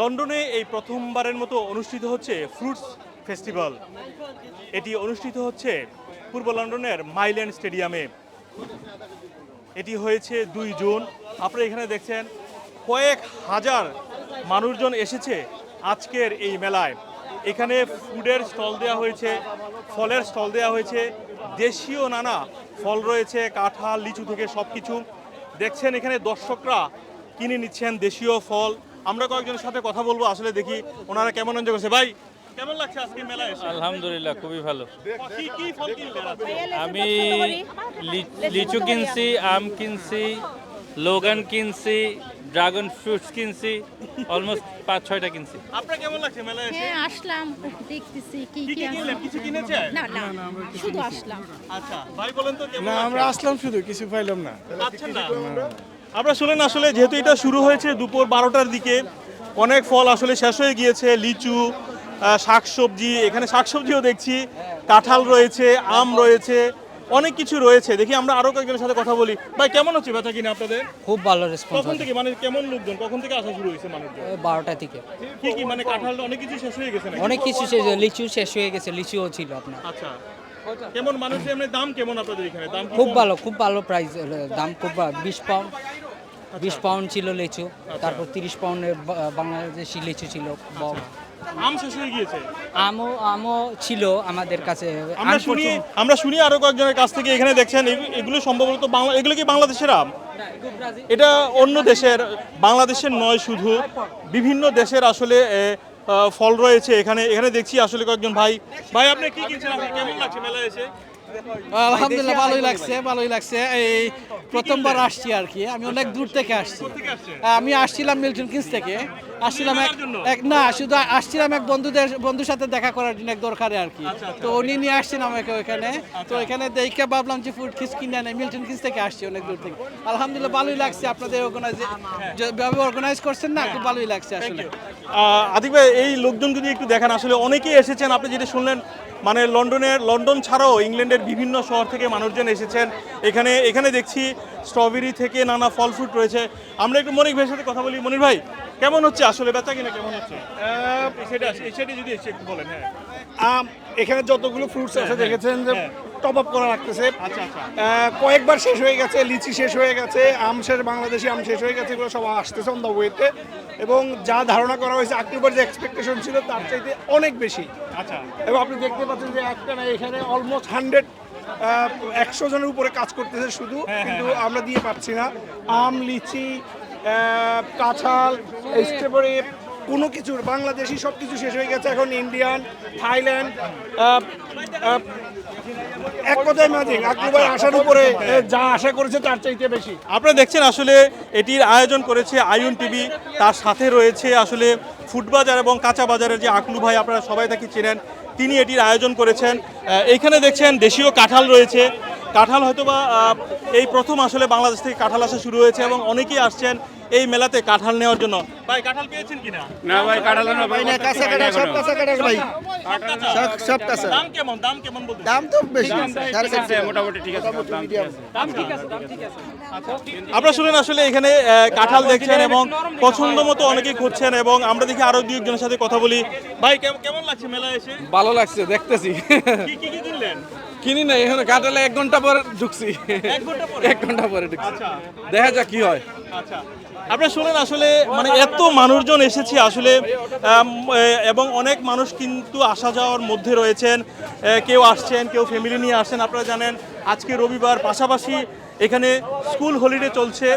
লন্ডনে এই প্রথমবারের মতো অনুষ্ঠিত হচ্ছে ফ্রুটস ফেস্টিভ্যাল। এটি অনুষ্ঠিত হচ্ছে পূর্ব লন্ডনের মাইল্যান্ড স্টেডিয়ামে। এটি হয়েছে দুই জুন। আপনারা এখানে দেখছেন, কয়েক হাজার মানুষজন এসেছে আজকের এই মেলায়। এখানে ফুডের স্টল দেওয়া হয়েছে, ফলের স্টল দেওয়া হয়েছে, দেশীয় নানা ফল রয়েছে, কাঁঠাল, লিচু থেকে সব কিছু দেখছেন এখানে দর্শকরা কিনে নিচ্ছেন দেশীয় ফল। আমরা কয়েকজনের সাথে কথা বলব আসলে দেখি ওনারা কেমন এনজয় করছে। ভাই কেমন লাগছে আজকে মেলায় এসে? আলহামদুলিল্লাহ খুবই ভালো। কি কি ফল কিনলেন আমি লিচু কিনছি আম কিনছি লোগান কিনছি ড্রাগন ফ্রুটস কিনছি অলমোস্ট পাঁচ ছয়টা কিনছি। আপনার কেমন লাগছে মেলায় এসে? হ্যাঁ আসলাম দেখতেছি কি কি কিনলেন? কিছু কিনেছেন না না শুধু আসলাম। আচ্ছা ভাই বলেন তো কেমন না আমরা আসলাম শুধু কিছু পাইলাম না। পাচ্ছেন না। আমরা শুনলেন আসলে যেহেতু এটা শুরু হয়েছে দুপুর বারোটার দিকে অনেক ফল আসলে শেষ হয়ে গিয়েছে লিচু শাকসবজি এখানে শাকসবজিও দেখছি কাঁঠাল রয়েছে আম রয়েছে অনেক কিছু রয়েছে। দেখি আমরা আরও কয়েকজনের সাথে কথা বলি। ভাই কেমন হচ্ছে বেচা কিনা আপনাদের? খুব ভালো রেসপন্স কখন থেকে? মানে কেমন লোকজন? কখন থেকে আসা শুরু হয়েছে মানুষজন? বারোটা থেকে। কি কি? মানে কাঁঠাল অনেক কিছু শেষ হয়ে গেছে অনেক কিছু শেষ লিচু শেষ হয়ে গেছে লিচুও ছিল আপনার। আচ্ছা। কেমন? মানুষের এমনি দাম কেমন আপনাদের এখানে? দাম খুব ভালো খুব ভালো প্রাইস দাম খুব ভালো। বিশ পাউন্ড। বিশ পাউন্ড ছিল লিচু তারপর তিরিশ পাউন্ডের বা- বাংলাদেশি লিচু ছিল আম শেষ হয়ে গিয়েছে? আমও আমও ছিল আমাদের কাছে। আমরা শুনি আমরা শুনি আরও কয়েকজনের কাছ থেকে এখানে দেখছেন এগুলো সম্ভবত বাংলা এগুলো কি বাংলাদেশের আম? এটা অন্য দেশের বাংলাদেশের নয় শুধু বিভিন্ন দেশের আসলে ফল রয়েছে এখানে এখানে দেখছি আসলে কয়েকজন ভাই। ভাই আপনি কি কিনছেন? কেমন লাগছে মেলায় এসে? আলহামদুলিল্লাহ ভালোই লাগছে ভালোই লাগছে। এই প্রথমবার আসছি আর কি আমি অনেক দূর থেকে আসছি। আমি আসছিলাম মিল্টন কিন্স থেকে। আসছিলাম এক না শুধু আসছিলাম এক বন্ধুদের বন্ধুর সাথে দেখা করার জন্য এক দরকারে আর কি। আচ্ছা, তো উনি নিয়ে আসছেন আমাকে ওইখানে। তো এখানে দেখে ভাবলাম যে ফুড কিস কিনে নেই মিল্টন কিন্স থেকে আসছি অনেক দূর থেকে। আলহামদুলিল্লাহ ভালোই লাগছে আপনাদের অর্গানাইজ যেভাবে অর্গানাইজ করছেন না খুব ভালোই লাগছে আসলে। আদিক ভাই এই লোকজন যদি একটু দেখেন। আসলে অনেকেই এসেছেন আপনি যেটা শুনলেন মানে লন্ডনের লন্ডন ছাড়াও ইংল্যান্ডের বিভিন্ন শহর থেকে মানুষজন এসেছেন। এখানে এখানে দেখছি স্ট্রবেরি থেকে নানা ফল ফ্রুট রয়েছে। আমরা একটু মনির ভাইয়ের সাথে কথা বলি। মনির ভাই কেমন হচ্ছে আসলে? বেচা কিনা কেমন হচ্ছে? সেটা সেটা যদি এসে একটু বলেন হ্যাঁ। আম এখানে যতগুলো ফ্রুটস আছে দেখেছেন যে হ্যাঁ। টপ আপ করা রাখতেছে আচ্ছা আচ্ছা। কয়েকবার শেষ হয়ে গেছে লিচি শেষ হয়ে গেছে আম শেষ বাংলাদেশি আম শেষ হয়ে গেছে এগুলো সব আসতেছে অন দ্য ওয়েতে এবং যা ধারণা করা হয়েছে অক্টোবর যে এক্সপেকটেশন ছিল তার চাইতে অনেক বেশি। আচ্ছা। এবং আপনি দেখতে পাচ্ছেন যে একটা না এখানে অলমোস্ট হান্ড্রেড একশো জনের উপরে কাজ করতেছে শুধু হ্যাঁ, কিন্তু আমরা দিয়ে পাচ্ছি না। আম লিচি কাঁঠাল স্ট্রবেরি কোনো কিছুর বাংলাদেশি সব কিছু শেষ হয়ে গেছে এখন ইন্ডিয়ান থাইল্যান্ড এক কথায় ম্যাজিক আসার উপরে যা আশা করেছে তার চাইতে বেশি। আপনারা দেখছেন আসলে এটির আয়োজন করেছে আয়ুন টিভি তার সাথে রয়েছে আসলে ফুড বাজার এবং কাঁচা বাজারের যে আকলু ভাই আপনারা সবাই তাকে চেনেন তিনি এটির আয়োজন করেছেন। আহ, এইখানে দেখছেন দেশীয় কাঁঠাল রয়েছে। কাঁঠাল হয়তোবা এই প্রথম আসলে বাংলাদেশ থেকে কাঁঠাল আসা শুরু হয়েছে এবং অনেকেই আসছেন এই মেলাতে কাঁঠাল নেওয়ার জন্য। ভাই কাঁঠাল পেয়েছেন কিনা? না ভাই কাঁঠাল না ভাই কাঁচা কাঁঠাল সব কাঁচা কাঁঠাল ভাই। সব সব কাঁচা। দাম কেমন? দাম কেমন বলতে দাম তো বেশি। মোটামুটি ঠিক আছে দাম ঠিক আছে দাম ঠিক আছে। আপনারা শুনেন আসলে এখানে কাঁঠাল দেখছেন এবং পছন্দ মতো অনেকেই খুঁজছেন এবং আমরা দেখি আরও দুই একজনের সাথে কথা বলি। ভাই কেমন লাগছে মেলায় এসে? ভালো লাগছে দেখতেছি। কি কি কি কিনলেন? কিনি না এখানে কাটালে এক ঘণ্টা পরে ঢুকছি। এক ঘণ্টা পরে? ঢুকছি। আচ্ছা। দেখা যাক কি হয়। আচ্ছা। আপনারা শুনেন আসলে মানে এত মানুষজন এসেছে আসলে এবং অনেক মানুষ কিন্তু আসা যাওয়ার মধ্যে রয়েছেন। কেউ আসছেন কেউ ফ্যামিলি নিয়ে আসছেন আপনারা জানেন। আজকে রবিবার পাশাপাশি এখানে স্কুল হলিডে চলছে।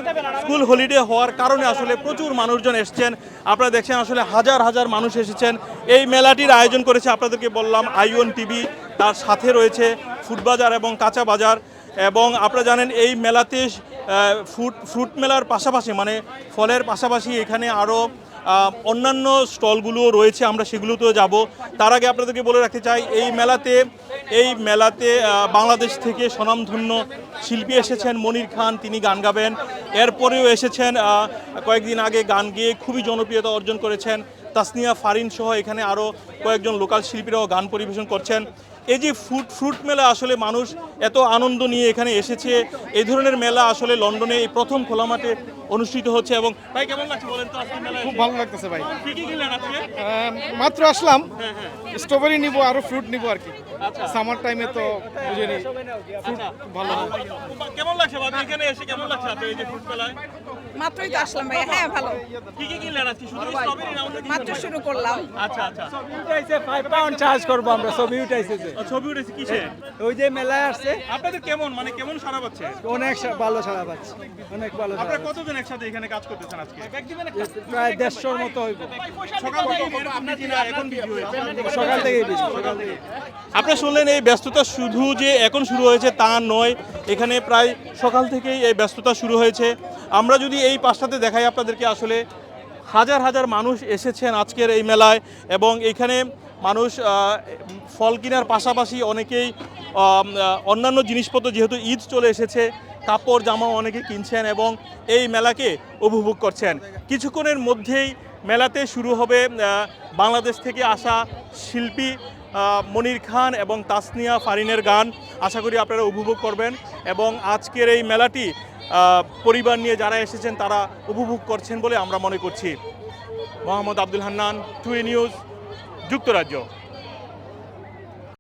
স্কুল হলিডে হওয়ার কারণে আসলে প্রচুর মানুষজন এসছেন। আপনারা দেখছেন আসলে হাজার হাজার মানুষ এসেছেন। এই মেলাটির আয়োজন করেছে আপনাদেরকে বললাম আইওন টিভি। তার সাথে রয়েছে ফুড বাজার এবং কাঁচা বাজার। এবং আপনারা জানেন এই মেলাতে ফ্রুট ফ্রুট মেলার পাশাপাশি মানে ফলের পাশাপাশি এখানে আরও অন্যান্য স্টলগুলোও রয়েছে, আমরা সেগুলোতেও যাব। তার আগে আপনাদেরকে বলে রাখতে চাই, এই মেলাতে এই মেলাতে বাংলাদেশ থেকে স্বনামধন্য শিল্পী এসেছেন মনির খান, তিনি গান গাবেন। এরপরেও এসেছেন কয়েকদিন আগে গান গেয়ে খুবই জনপ্রিয়তা অর্জন করেছেন। তাসনিয়া ফারিন সহ এখানে আরও কয়েকজন লোকাল শিল্পীরাও গান পরিবেশন করছেন। এই যে ফ্রুট ফ্রুট মেলা আসলে মানুষ এত আনন্দ নিয়ে এখানে এসেছে। এই ধরনের মেলা আসলে লন্ডনে এই প্রথম খোলা মাঠে অনুষ্ঠিত হচ্ছে এবং ভাই কেমন লাগছে বলেন তো? আজকে মেলায় খুব ভালো লাগতেছে ভাই। কি কি কিনলেন আজকে? মাত্র আসলাম। স্ট্রবেরি নিব আরও ফ্রুট নিব আর কি। আচ্ছা। সামার টাইমে তো বুঝেনি ফ্রুট ভালো কেমন লাগছে এখানে এসে কেমন লাগছে এই যে ফ্রুট মেলায়? মাত্রই তো আসলাম ভাই হ্যাঁ ভালো। কি কি কিনলেন আজকে? শুধু স্ট্রবেরি না অন্য মাত্র শুরু করলাম। আচ্ছা আচ্ছা। ছবি উঠাইছে 5 পাউন্ড চার্জ করব আমরা ছবি উঠাইছে যে। ছবি উঠেছে কিসে ওই যে মেলায় আসছে। আপনাদের কেমন? মানে কেমন সারা পাচ্ছে? অনেক ভালো সারা পাচ্ছে। অনেক ভালো আপনারা কতজন একসাথে এখানে কাজ করতেছেন আজকে। প্রায় দেড়শোর মতো হইব। সকাল থেকে এরকম busy না, এখন busy হয়েছে। সকাল থেকেই বেশি সকাল থেকে। আপনারা শুনলেন এই ব্যস্ততা শুধু যে এখন শুরু হয়েছে তা নয় এখানে প্রায় সকাল থেকেই এই ব্যস্ততা শুরু হয়েছে। আমরা যদি এই পাশটাতে দেখাই আপনাদেরকে আসলে হাজার হাজার মানুষ এসেছেন আজকের এই মেলায় এবং এখানে মানুষ ফল কেনার পাশাপাশি অনেকেই অন্যান্য জিনিসপত্র যেহেতু ঈদ চলে এসেছে, কাপড়, জামা অনেকে কিনছেন এবং এই মেলাকে উপভোগ করছেন। কিছুক্ষণের মধ্যেই মেলাতে শুরু হবে বাংলাদেশ থেকে আসা শিল্পী মনির খান এবং তাসনিয়া ফারিনের গান। আশা করি আপনারা উপভোগ করবেন এবং আজকের এই মেলাটি পরিবার নিয়ে যারা এসেছেন তারা উপভোগ করছেন বলে আমরা মনে করছি। মোহাম্মদ আব্দুল হান্নান টুয়ে নিউজ যুক্তরাজ্য।